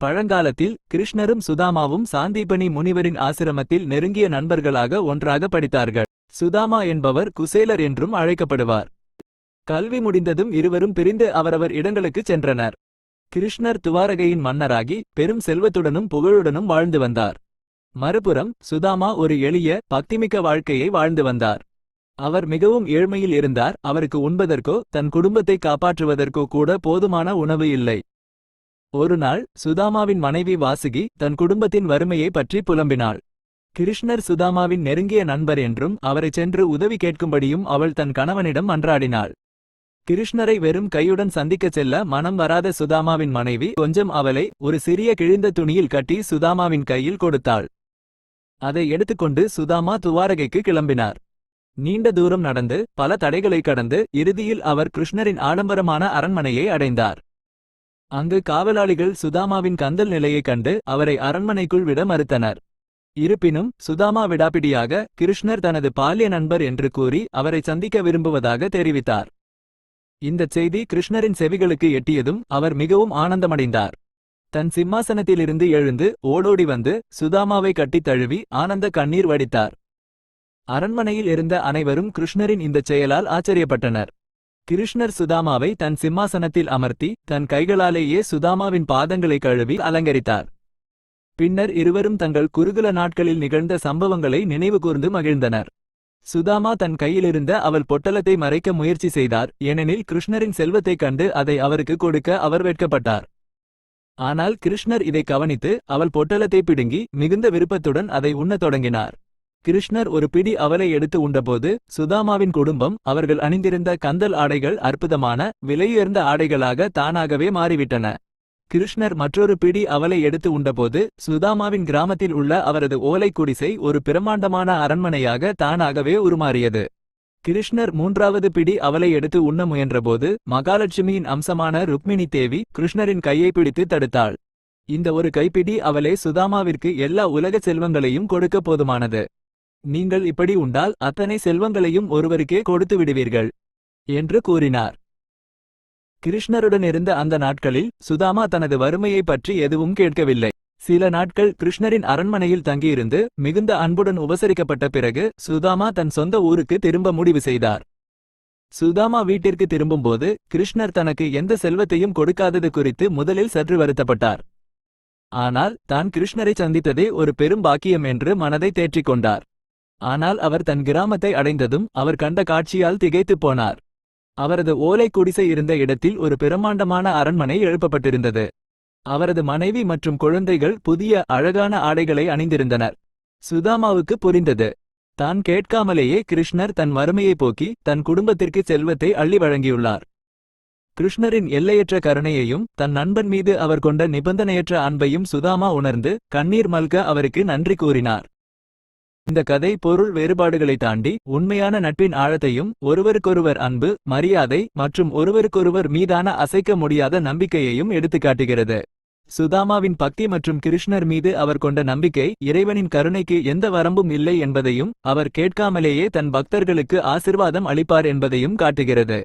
பழங்காலத்தில் கிருஷ்ணரும் சுதாமாவும் சாந்தீபனி முனிவரின் ஆசிரமத்தில் நெருங்கிய நண்பர்களாக ஒன்றாக படித்தார்கள். சுதாமா என்பவர் குசேலர் என்றும் அழைக்கப்படுவார். கல்வி முடிந்ததும் இருவரும் பிரிந்து அவரவர் இடங்களுக்குச் சென்றனர். கிருஷ்ணர் துவாரகையின் மன்னராகி பெரும் செல்வத்துடனும் புகழுடனும் வாழ்ந்து வந்தார். மறுபுறம் சுதாமா ஒரு எளிய பக்திமிக்க வாழ்க்கையை வாழ்ந்து வந்தார். அவர் மிகவும் ஏழ்மையில் இருந்தார். அவருக்கு உண்பதற்கோ தன் குடும்பத்தை காப்பாற்றுவதற்கோ கூட போதுமான உணவு இல்லை. ஒரு நாள் சுதாமாவின் மனைவி வாசுகி தன் குடும்பத்தின் வறுமையை பற்றி புலம்பினாள். கிருஷ்ணர் சுதாமாவின் நெருங்கிய நண்பர் என்றும் அவரைச் சென்று உதவி கேட்கும்படியும் அவள் தன் கணவனிடம் அன்றாடினாள். கிருஷ்ணரை வெறும் கையுடன் சந்திக்கச் செல்ல மனம் வராத சுதாமாவின் மனைவி கொஞ்சம் அவளை ஒரு சிறிய கிழிந்த துணியில் கட்டி சுதாமாவின் கையில் கொடுத்தாள். அதை எடுத்துக்கொண்டு சுதாமா துவாரகைக்கு கிளம்பினார். நீண்ட தூரம் நடந்து பல தடைகளை கடந்து இறுதியில் அவர் கிருஷ்ணரின் ஆடம்பரமான அரண்மனையை அடைந்தார். அங்கு காவலாளிகள் சுதாமாவின் கந்தல் நிலையைக் கண்டு அவரை அரண்மனைக்குள் விட மறுத்தனர். இருப்பினும் சுதாமா விடாப்பிடியாக கிருஷ்ணர் தனது பால்ய நண்பர் என்று கூறி அவரை சந்திக்க விரும்புவதாக தெரிவித்தார். இந்தச் செய்தி கிருஷ்ணரின் செவிகளுக்கு எட்டியதும் அவர் மிகவும் ஆனந்தமடைந்தார். தன் சிம்மாசனத்திலிருந்து எழுந்து ஓடோடி வந்து சுதாமாவை கட்டித் தழுவி ஆனந்த கண்ணீர் வடித்தார். அரண்மனையில் இருந்த அனைவரும் கிருஷ்ணரின் இந்தச் செயலால் ஆச்சரியப்பட்டனர். கிருஷ்ணர் சுதாமாவை தன் சிம்மாசனத்தில் அமர்த்தி தன் கைகளாலேயே சுதாமாவின் பாதங்களை கழுவி அலங்கரித்தார். பின்னர் இருவரும் தங்கள் குறுகுல நாட்களில் நிகழ்ந்த சம்பவங்களை நினைவுகூர்ந்து மகிழ்ந்தனர். சுதாமா தன் கையிலிருந்த அவள் பொட்டலத்தை மறைக்க முயற்சி செய்தார் ஏனெனில் கிருஷ்ணரின் செல்வத்தைக் கண்டு அதை அவருக்கு கொடுக்க அவர் வெட்கப்பட்டார். ஆனால் கிருஷ்ணர் இதை கவனித்து அவள் பொட்டலத்தை பிடுங்கி மிகுந்த விருப்பத்துடன் அதை உண்ணத் தொடங்கினார். கிருஷ்ணர் ஒரு பிடி அவலை எடுத்து உண்டபோது சுதாமாவின் குடும்பம் அவர்கள் அணிந்திருந்த கந்தல் ஆடைகள் அற்புதமான விலையுயர்ந்த ஆடைகளாக தானாகவே மாறிவிட்டன. கிருஷ்ணர் மற்றொரு பிடி அவலை எடுத்து உண்டபோது சுதாமாவின் கிராமத்தில் உள்ள அவரது ஓலை குடிசை ஒரு பிரமாண்டமான அரண்மனையாக தானாகவே உருமாறியது. கிருஷ்ணர் மூன்றாவது பிடி அவலை எடுத்து உண்ண முயன்றபோது மகாலட்சுமியின் அம்சமான ருக்மிணி தேவி கிருஷ்ணரின் கையை பிடித்து தடுத்தாள். இந்த ஒரு கைப்பிடி அவளே சுதாமாவிற்கு எல்லா உலக செல்வங்களையும் கொடுக்க போதுமானது. நீங்கள் இப்படி உண்டால் அத்தனை செல்வங்களையும் ஒருவருக்கே கொடுத்து விடுவீர்கள் என்று கூறினார். கிருஷ்ணருடன் இருந்த அந்த நாட்களில் சுதாமா தனது வறுமையைப் பற்றி எதுவும் கேட்கவில்லை. சில நாட்கள் கிருஷ்ணரின் அரண்மனையில் தங்கியிருந்து மிகுந்த அன்புடன் உபசரிக்கப்பட்ட பிறகு சுதாமா தன் சொந்த ஊருக்கு திரும்ப முடிவு செய்தார். சுதாமா வீட்டிற்கு திரும்பும்போது கிருஷ்ணர் தனக்கு எந்த செல்வத்தையும் கொடுக்காதது குறித்து முதலில் சற்று வருத்தப்பட்டார். ஆனால் தான் கிருஷ்ணரை சந்தித்ததே ஒரு பெரும் பாக்கியம் என்று மனதை தேற்றிக் கொண்டார். ஆனால் அவர் தன் கிராமத்தை அடைந்ததும் அவர் கண்ட காட்சியால் திகைத்துப் போனார். அவரது ஓலை குடிசை இருந்த இடத்தில் ஒரு பிரமாண்டமான அரண்மனை எழுப்பப்பட்டிருந்தது. அவரது மனைவி மற்றும் குழந்தைகள் புதிய அழகான ஆடைகளை அணிந்திருந்தனர். சுதாமாவுக்கு புரிந்தது. தான் கேட்காமலேயே கிருஷ்ணர் தன் வறுமையை போக்கி தன் குடும்பத்திற்கு செல்வத்தை அள்ளி வழங்கியுள்ளார். கிருஷ்ணரின் எல்லையற்ற கருணையையும் தன் நண்பன் மீது அவர் கொண்ட நிபந்தனையற்ற அன்பையும் சுதாமா உணர்ந்து கண்ணீர் மல்க அவருக்கு நன்றி கூறினார். இந்த கதை பொருள் வேறுபாடுகளை தாண்டி உண்மையான நட்பின் ஆழத்தையும் ஒருவருக்கொருவர் அன்பு மரியாதை மற்றும் ஒருவருக்கொருவர் மீதான அசைக்க முடியாத நம்பிக்கையையும் எடுத்துக்காட்டுகிறது சுதாமாவின் பக்தி மற்றும் கிருஷ்ணர் மீது அவர் கொண்ட நம்பிக்கை இறைவனின் கருணைக்கு எந்த வரம்பும் இல்லை என்பதையும் அவர் கேட்காமலேயே தன் பக்தர்களுக்கு ஆசிர்வாதம் அளிப்பார் என்பதையும் காட்டுகிறது.